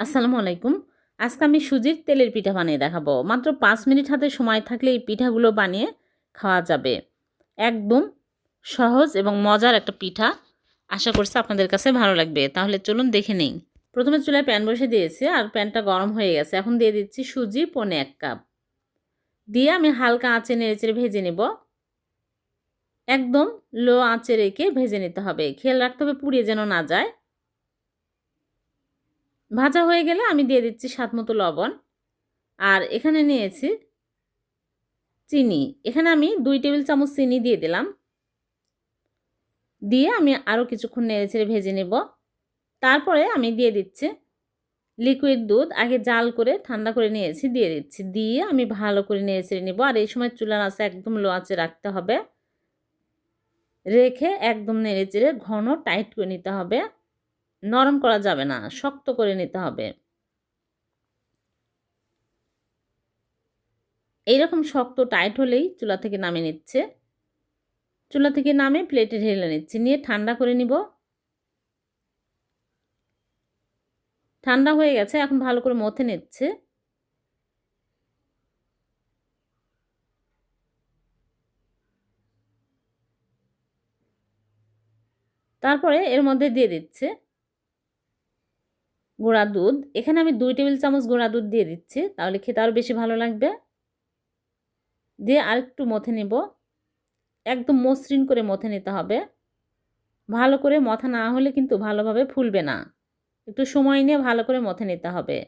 আসসালামু আলাইকুম। আজকে আমি সুজির তেলের পিঠা বানিয়ে দেখাবো। মাত্র পাঁচ মিনিট হাতে সময় থাকলে এই পিঠাগুলো বানিয়ে খাওয়া যাবে। একদম সহজ এবং মজার একটা পিঠা। আশা করছি আপনাদের কাছে ভালো লাগবে। তাহলে চলুন দেখে নিই। প্রথমে চুলায় প্যান বসে দিয়েছি আর প্যানটা গরম হয়ে গেছে। এখন দিয়ে দিচ্ছি সুজি, পনে এক কাপ। দিয়ে আমি হালকা আঁচে নেড়েচেড়ে ভেজে নেব। একদম লো আঁচে রেখে ভেজে নিতে হবে। খেয়াল রাখতে হবে পুড়িয়ে যেন না যায়। ভাজা হয়ে গেলে আমি দিয়ে দিচ্ছি স্বাদ মতো লবণ। আর এখানে নিয়েছি চিনি। এখানে আমি দুই টেবিল চামচ চিনি দিয়ে দিলাম। দিয়ে আমি আরও কিছুক্ষণ নেড়ে ছেড়ে ভেজে নেব। তারপরে আমি দিয়ে দিচ্ছি লিকুইড দুধ। আগে জাল করে ঠান্ডা করে নিয়েছি, দিয়ে দিচ্ছি। দিয়ে আমি ভালো করে নেড়ে ছেড়ে নেব। আর এই সময় চুলার আছে একদম লো আঁচে রাখতে হবে। রেখে একদম নেড়ে চেড়ে ঘন টাইট করে নিতে হবে। নরম করা যাবে না, শক্ত করে নিতে হবে। এইরকম শক্ত টাইট হলেই চুলা থেকে নামে নিচ্ছে। চুলা থেকে নামে প্লেটে ঢেলে নিচ্ছে। নিয়ে ঠান্ডা করে নিব। ঠান্ডা হয়ে গেছে, এখন ভালো করে মথে নিচ্ছে। তারপরে এর মধ্যে দিয়ে দিচ্ছে। গুঁড়া দুধ। এখানে আমি দুই টেবিল চামচ গুঁড়া দুধ দিয়ে দিচ্ছি, তাহলে খেতে আরও বেশি ভালো লাগবে। দিয়ে আরেকটু মথে নেব। একদম মসৃণ করে মথে নিতে হবে। ভালো করে মথা না হলে কিন্তু ভালোভাবে ফুলবে না। একটু সময় নিয়ে ভালো করে মথে নিতে হবে।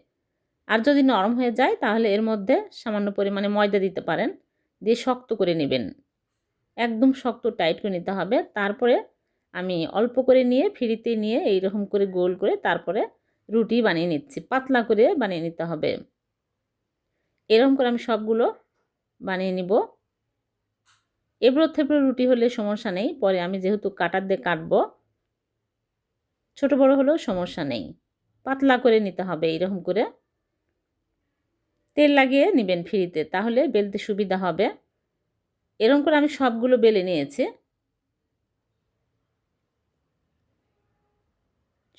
আর যদি নরম হয়ে যায়, তাহলে এর মধ্যে সামান্য পরিমাণে ময়দা দিতে পারেন। দিয়ে শক্ত করে নেবেন। একদম শক্ত টাইট করে নিতে হবে। তারপরে আমি অল্প করে নিয়ে ফিরিতে নিয়ে এইরকম করে গোল করে তারপরে রুটি বানিয়ে নিচ্ছি, পাতলা করে বানিয়ে নিতে হবে। এরকম করে আমি সবগুলো বানিয়ে নিব। এবড়ো থেবড়ো রুটি হলে সমস্যা নেই, পরে আমি যেহেতু কাটার দিয়ে কাটবো, ছোটো বড় হলেও সমস্যা নেই। পাতলা করে নিতে হবে এরকম করে। তেল লাগিয়ে নেবেন ফ্রিতে, তাহলে বেলতে সুবিধা হবে। এরকম করে আমি সবগুলো বেলে নিয়েছি।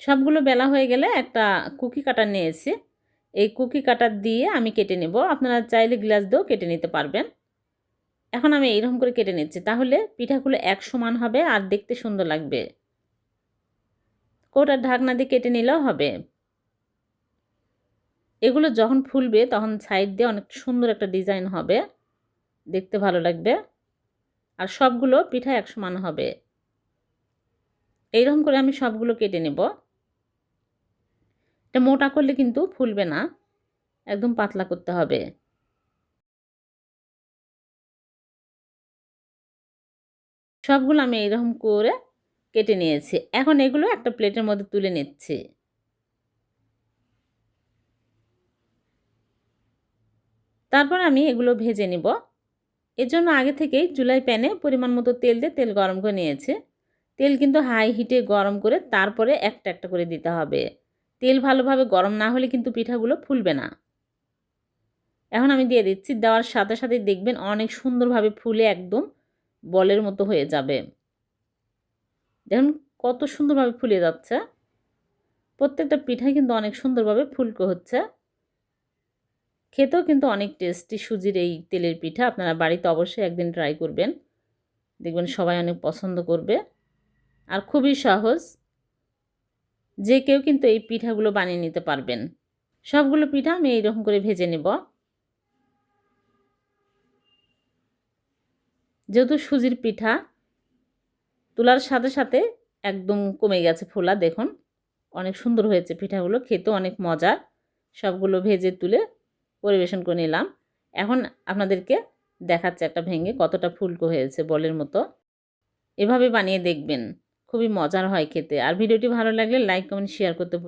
সবগুলো বেলা হয়ে গেলে একটা কুকি কাটার নিয়েছি। এই কুকি কাটার দিয়ে আমি কেটে নেব। আপনারা চাইলে গ্লাস দিয়েও কেটে নিতে পারবেন। এখন আমি এইরকম করে কেটে নিচ্ছি। তাহলে পিঠাগুলো এক সমান হবে আর দেখতে সুন্দর লাগবে। কোটার ঢাকনা দিয়ে কেটে নিলেও হবে। এগুলো যখন ফুলবে তখন সাইড দিয়ে অনেক সুন্দর একটা ডিজাইন হবে। দেখতে ভালো লাগবে। আর সবগুলো পিঠা এক সমান হবে। এইরকম করে আমি সবগুলো কেটে নেব। এটা মোটা করলে কিন্তু ফুলবে না। একদম পাতলা করতে হবে। সবগুলো আমি এইরকম করে কেটে নিয়েছি। এখন এগুলো একটা প্লেটের মধ্যে তুলে নিচ্ছি। তারপর আমি এগুলো ভেজে নিব। এর জন্য আগে থেকেই চুলাই প্যানে পরিমাণ মতো তেল দিয়ে তেল গরম করে নিয়েছে। তেল কিন্তু হাই হিটে গরম করে তারপরে একটা একটা করে দিতে হবে। তেল ভালোভাবে গরম না হলে কিন্তু পিঠাগুলো ফুলবে না। এখন আমি দিয়ে দিচ্ছি, দেওয়ার সাথে সাথে দেখবেন অনেক সুন্দরভাবে ফুলে একদম বলের মতো হয়ে যাবে। দেখুন কত সুন্দরভাবে ফুলে যাচ্ছে। প্রত্যেকটা পিঠা কিন্তু অনেক সুন্দরভাবে ফুলকো হচ্ছে। খেতেও কিন্তু অনেক টেস্টি সুজির এই তেলের পিঠা, আপনারা বাড়িতে অবশ্যই একদিন ট্রাই করবেন। দেখবেন সবাই অনেক পছন্দ করবে। আর খুবই সহজ। যে কেউ কিন্তু এই পিঠাগুলো বানিয়ে নিতে পারবেন। সবগুলো পিঠা আমি এইরকম করে ভেজে নেব। যেহেতু সুজির পিঠা, তোলার সাথে সাথে একদম কমে গেছে ফোলা, দেখুন। অনেক সুন্দর হয়েছে পিঠাগুলো, খেতেও অনেক মজার সবগুলো ভেজে তুলে পরিবেশন করে নিলাম। এখন আপনাদেরকে দেখাচ্ছে একটা ভেঙে কতটা ফুলকো হয়েছে বলের মতো। এভাবে বানিয়ে দেখবেন। খুবই মজার হয় খেতে। আর ভিডিওটি ভালো লাগলে লাইক কমেন্ট শেয়ার করতে